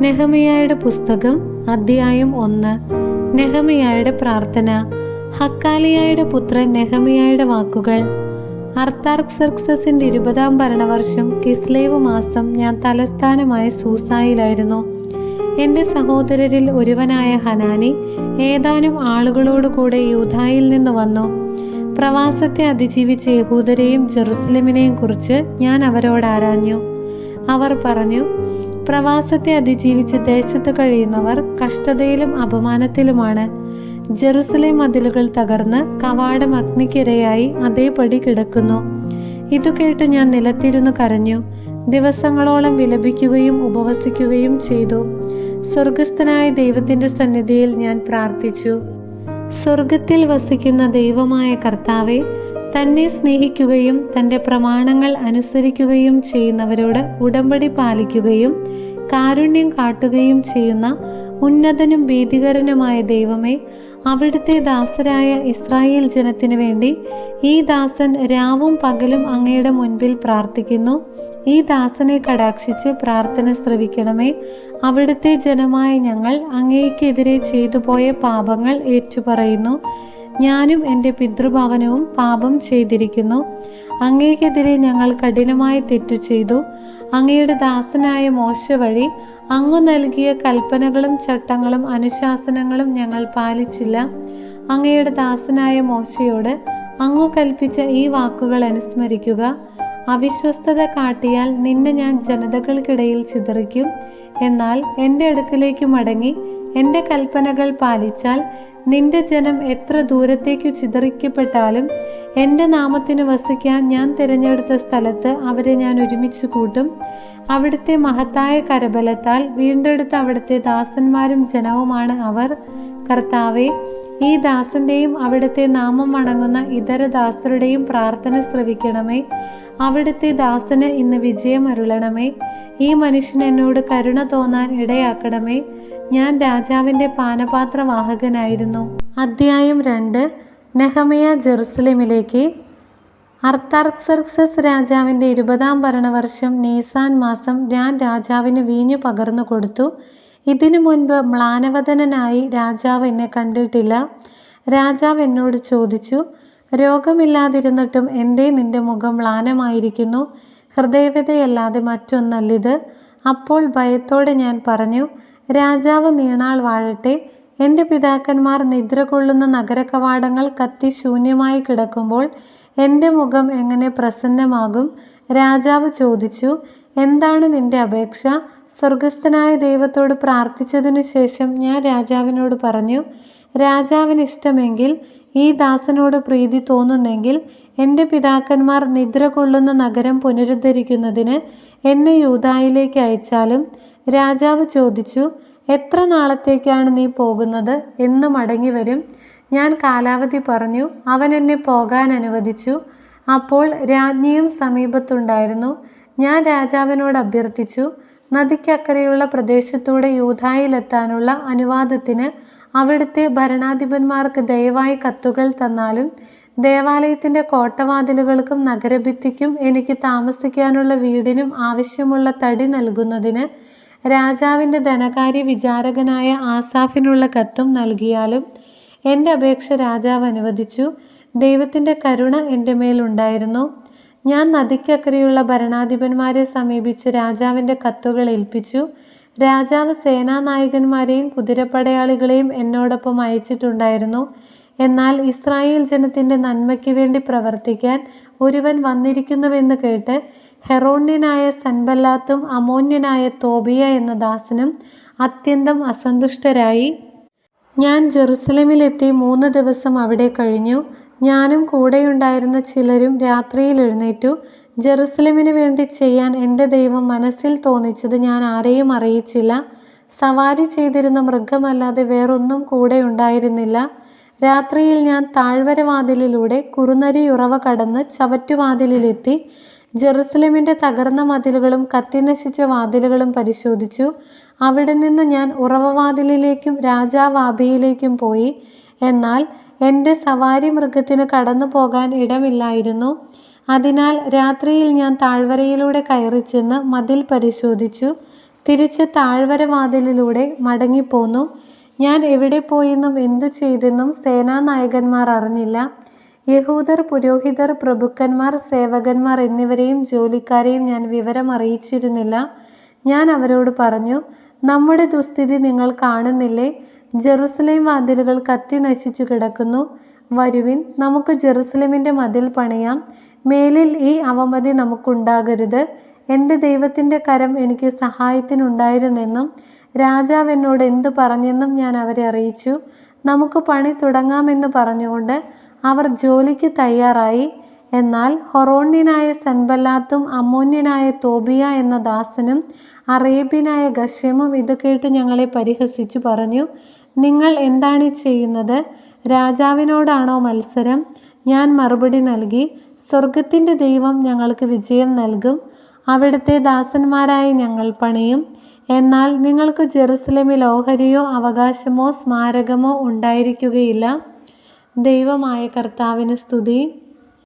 നെഹമിയായുടെ പുസ്തകം അധ്യായം ഒന്ന്. നെഹമിയായുടെ പ്രാർത്ഥന. ഹക്കാലിയായുടെ പുത്രൻ നെഹമിയായുടെ വാക്കുകൾ. അർത്താർക്സർക്സസിന്റെ ഇരുപതാം ഭരണവർഷം കിസ്ലേവ് മാസം ഞാൻ തലസ്ഥാനമായ സൂസായിലായിരുന്നു. എന്റെ സഹോദരരിൽ ഒരുവനായ ഹനാനി ഏതാനും ആളുകളോടുകൂടെ യൂഥായിൽ നിന്ന് വന്നു. പ്രവാസത്തെ അതിജീവിച്ച യഹൂദരെയും ജെറുസലമിനെയും കുറിച്ച് ഞാൻ അവരോട് ആരാഞ്ഞു. അവർ പറഞ്ഞു പ്രവാസത്തെ അതിജീവിച്ച് ദേശത്ത് കഴിയുന്നവർ കഷ്ടതയിലും അപമാനത്തിലുമാണ്. ജെറുസലേം മതിലുകൾ തകർന്ന് കവാടം അഗ്നിക്കിരയായി അതേപടി കിടക്കുന്നു. ഇതു കേട്ട് ഞാൻ നിലത്തിരുന്ന് കരഞ്ഞു. ദിവസങ്ങളോളം വിലപിക്കുകയും ഉപവസിക്കുകയും ചെയ്തു. സ്വർഗസ്ഥനായ ദൈവത്തിന്റെ സന്നിധിയിൽ ഞാൻ പ്രാർത്ഥിച്ചു. സ്വർഗത്തിൽ വസിക്കുന്ന ദൈവമായ കർത്താവെ തന്നെ സ്നേഹിക്കുകയും തന്റെ പ്രമാണങ്ങൾ അനുസരിക്കുകയും ചെയ്യുന്നവരോട് ഉടമ്പടി പാലിക്കുകയും കാരുണ്യം കാട്ടുകയും ചെയ്യുന്ന ഉന്നതനും ഭീതികരനുമായ ദൈവമേ അവിടുത്തെ ദാസരായ ഇസ്രായേൽ ജനത്തിനു വേണ്ടി ഈ ദാസൻ രാവും പകലും അങ്ങയുടെ മുൻപിൽ പ്രാർത്ഥിക്കുന്നു. ഈ ദാസനെ കടാക്ഷിച്ച് പ്രാർത്ഥന ശ്രവിക്കണമേ. അവിടുത്തെ ജനമായ ഞങ്ങൾ അങ്ങേക്കെതിരെ ചെയ്തു പോയ പാപങ്ങൾ ഏറ്റുപറയുന്നു. ഞാനും എന്റെ പിതൃഭവനവും പാപം ചെയ്തിരിക്കുന്നു. അങ്ങേക്കെതിരെ ഞങ്ങൾ കഠിനമായി തെറ്റു ചെയ്തു. അങ്ങയുടെ ദാസനായ മോശ വഴി അങ്ങു നൽകിയ കൽപ്പനകളും ചട്ടങ്ങളും അനുശാസനങ്ങളും ഞങ്ങൾ പാലിച്ചില്ല. അങ്ങയുടെ ദാസനായ മോശയോട് അങ്ങു കൽപ്പിച്ച ഈ വാക്കുകൾ അനുസ്മരിക്കുക. അവിശ്വസ്തത കാട്ടിയാൽ നിന്നെ ഞാൻ ജനതകൾക്കിടയിൽ ചിതറിക്കും. എന്നാൽ എന്റെ അടുക്കിലേക്ക് മടങ്ങി എന്റെ കൽപ്പനകൾ പാലിച്ചാൽ നിന്റെ ജനം എത്ര ദൂരത്തേക്ക് ചിതറിക്കപ്പെട്ടാലും എന്റെ നാമത്തിന് വസിക്കാൻ ഞാൻ തിരഞ്ഞെടുത്ത സ്ഥലത്ത് അവരെ ഞാൻ ഒരുമിച്ച് കൂട്ടും. അവിടുത്തെ മഹത്തായ കരബലത്താൽ വീണ്ടെടുത്ത അവിടുത്തെ ദാസന്മാരും ജനവുമാണ് അവർ. കർത്താവെ ഈ ദാസന്റെയും അവിടുത്തെ നാമം വണങ്ങുന്ന ഇതര ദാസരുടെയും പ്രാർത്ഥന ശ്രവിക്കണമേ. അവിടുത്തെ ദാസന് ഇന്ന് വിജയം അരുളണമേ. ഈ മനുഷ്യൻ എന്നോട് കരുണ തോന്നാൻ ഇടയാക്കണമേ. ഞാൻ രാജാവിന്റെ പാനപാത്രവാഹകനായിരുന്നു. അദ്ധ്യായം രണ്ട് നെഹമയ ജെറുസലേമിലേക്ക്. അർത്താർക്സർക്സസ് രാജാവിന്റെ ഇരുപതാം ഭരണവർഷം നീസാൻ മാസം ഞാൻ രാജാവിന് വീഞ്ഞു പകർന്നു കൊടുത്തു. ഇതിനു മുൻപ് മ്ലാനവദനായി രാജാവ് എന്നെ കണ്ടിട്ടില്ല. രാജാവ് എന്നോട് ചോദിച്ചു രോഗമില്ലാതിരുന്നിട്ടും എന്തേ നിന്റെ മുഖം മ്ലാനമായിരിക്കുന്നു? ഹൃദയവ്യതയല്ലാതെ മറ്റൊന്നല്ലിത്? അപ്പോൾ ഭയത്തോടെ ഞാൻ പറഞ്ഞു രാജാവ് നീണാൾ വാഴട്ടെ. എന്റെ പിതാക്കന്മാർ നിദ്ര കൊള്ളുന്ന നഗരകവാടങ്ങൾ കത്തി ശൂന്യമായി കിടക്കുമ്പോൾ എന്റെ മുഖം എങ്ങനെ പ്രസന്നമാകും? രാജാവ് ചോദിച്ചു എന്താണ് നിന്റെ അപേക്ഷ? സ്വർഗസ്ഥനായ ദൈവത്തോട് പ്രാർത്ഥിച്ചതിനു ശേഷം ഞാൻ രാജാവിനോട് പറഞ്ഞു രാജാവിന് ഇഷ്ടമെങ്കിൽ ഈ ദാസനോട് പ്രീതി തോന്നുന്നെങ്കിൽ എന്റെ പിതാക്കന്മാർ നിദ്ര കൊള്ളുന്ന നഗരം പുനരുദ്ധരിക്കുന്നതിന് എന്നെ യൂതായിലേക്ക് അയച്ചാലും രാജാവ് ചോദിച്ചു എത്ര നാളത്തേക്കാണ് നീ പോകുന്നത് എന്ന് മടങ്ങി വരും ഞാൻ കാലാവധി പറഞ്ഞു അവൻ എന്നെ പോകാൻ അനുവദിച്ചു. അപ്പോൾ രാജ്ഞിയും സമീപത്തുണ്ടായിരുന്നു. ഞാൻ രാജാവിനോട് അഭ്യർത്ഥിച്ചു നദിക്കക്കരെയുള്ള പ്രദേശത്തൂടെ യൂതായിലെത്താനുള്ള അനുവാദത്തിന് അവിടുത്തെ ഭരണാധിപന്മാർക്ക് ദയവായി കത്തുകൾ തന്നാലും ദേവാലയത്തിന്റെ കോട്ടവാതിലുകൾക്കും നഗരഭിത്തിക്കും എനിക്ക് താമസിക്കാനുള്ള വീടിനും ആവശ്യമുള്ള തടി നൽകുന്നതിന് രാജാവിന്റെ ധനകാര്യ വിചാരകനായ ആസാഫിനുള്ള കത്തും നൽകിയാലും എന്റെ അപേക്ഷ രാജാവ് അനുവദിച്ചു. ദൈവത്തിന്റെ കരുണ എന്റെ മേലുണ്ടായിരുന്നു. ഞാൻ നദിക്കക്കരെയുള്ള ഭരണാധിപന്മാരെ സമീപിച്ച് രാജാവിന്റെ കത്തുകൾ ഏൽപ്പിച്ചു. രാജാവ് സേനാനായകന്മാരെയും കുതിരപ്പടയാളികളെയും എന്നോടൊപ്പം അയച്ചിട്ടുണ്ടായിരുന്നു. എന്നാൽ ഇസ്രായേൽ ജനത്തിന്റെ നന്മയ്ക്ക് വേണ്ടി പ്രവർത്തിക്കാൻ ഒരുവൻ വന്നിരിക്കുന്നുവെന്ന് കേട്ട് ഹെറോണ്യനായ സൻബല്ലാത്തും അമോന്യനായ തോബിയ എന്ന ദാസനും അത്യന്തം അസന്തുഷ്ടരായി. ഞാൻ ജെറുസലേമിലെത്തി മൂന്ന് ദിവസം അവിടെ കഴിഞ്ഞു. ഞാനും കൂടെയുണ്ടായിരുന്ന ചിലരും രാത്രിയിൽ എഴുന്നേറ്റു. ജെറുസലേമിന് വേണ്ടി ചെയ്യാൻ എന്റെ ദൈവം മനസ്സിൽ തോന്നിച്ചത് ഞാൻ ആരെയും അറിയിച്ചില്ല. സവാരി ചെയ്തിരുന്ന മൃഗമല്ലാതെ വേറൊന്നും കൂടെ ഉണ്ടായിരുന്നില്ല. രാത്രിയിൽ ഞാൻ താഴ്വരവാതിലിലൂടെ കുറുനരിയുറവ കടന്ന് ചവറ്റുവാതിലിലെത്തി ജെറുസലേമിന്റെ തകർന്ന മതിലുകളും കത്തിനശിച്ച വാതിലുകളും പരിശോധിച്ചു. അവിടെ നിന്ന് ഞാൻ ഉറവവാതിലിലേക്കും രാജാവാബിയിലേക്കും പോയി. എന്നാൽ എന്റെ സവാരി മൃഗത്തിന് കടന്നു പോകാൻ ഇടമില്ലായിരുന്നു. അതിനാൽ രാത്രിയിൽ ഞാൻ താഴ്വരയിലൂടെ കയറി ചെന്ന് മതിൽ പരിശോധിച്ചു. തിരിച്ച് താഴ്വര വാതിലിലൂടെ മടങ്ങിപ്പോന്നു. ഞാൻ എവിടെ പോയെന്നും എന്തു ചെയ്തെന്നും സേനാനായകന്മാർ അറിഞ്ഞില്ല. യഹൂദർ പുരോഹിതർ പ്രഭുക്കന്മാർ സേവകന്മാർ എന്നിവരെയും ജോലിക്കാരെയും ഞാൻ വിവരം അറിയിച്ചിരുന്നില്ല. ഞാൻ അവരോട് പറഞ്ഞു നമ്മുടെ ദുസ്ഥിതി നിങ്ങൾ കാണുന്നില്ലേ? ജെറുസലേം വാതിലുകൾ കത്തി നശിച്ചു കിടക്കുന്നു. വരുവിൻ നമുക്ക് ജെറുസലേമിന്റെ മതിൽ പണിയാം. മേലിൽ ഈ അവമതി നമുക്കുണ്ടാകരുത്. എന്റെ ദൈവത്തിന്റെ കരം എനിക്ക് സഹായത്തിനുണ്ടായിരുന്നെന്നും രാജാവ് എന്നോട് എന്തു പറഞ്ഞെന്നും ഞാൻ അവരെ അറിയിച്ചു. നമുക്ക് പണി തുടങ്ങാമെന്ന് പറഞ്ഞുകൊണ്ട് അവർ ജോലിക്ക് തയ്യാറായി. എന്നാൽ ഹൊറോണ്യനായ സൻബല്ലാത്തും അമ്മോന്യനായ തോബിയ എന്ന ദാസനും അറേബ്യനായ ഗഷ്യമും ഇത് കേട്ട് ഞങ്ങളെ പരിഹസിച്ച് പറഞ്ഞു നിങ്ങൾ എന്താണ് ചെയ്യുന്നത്? രാജാവിനോടാണോ മത്സരം? ഞാൻ മറുപടി നൽകി സ്വർഗത്തിന്റെ ദൈവം ഞങ്ങൾക്ക് വിജയം നൽകും അവിടുത്തെ ദാസന്മാരായി ഞങ്ങൾ പണിയും എന്നാൽ നിങ്ങൾക്ക് ജെറുസലമിൽ ഓഹരിയോ അവകാശമോ സ്മാരകമോ ഉണ്ടായിരിക്കുകയില്ല. ദൈവമായ കർത്താവിന് സ്തുതി.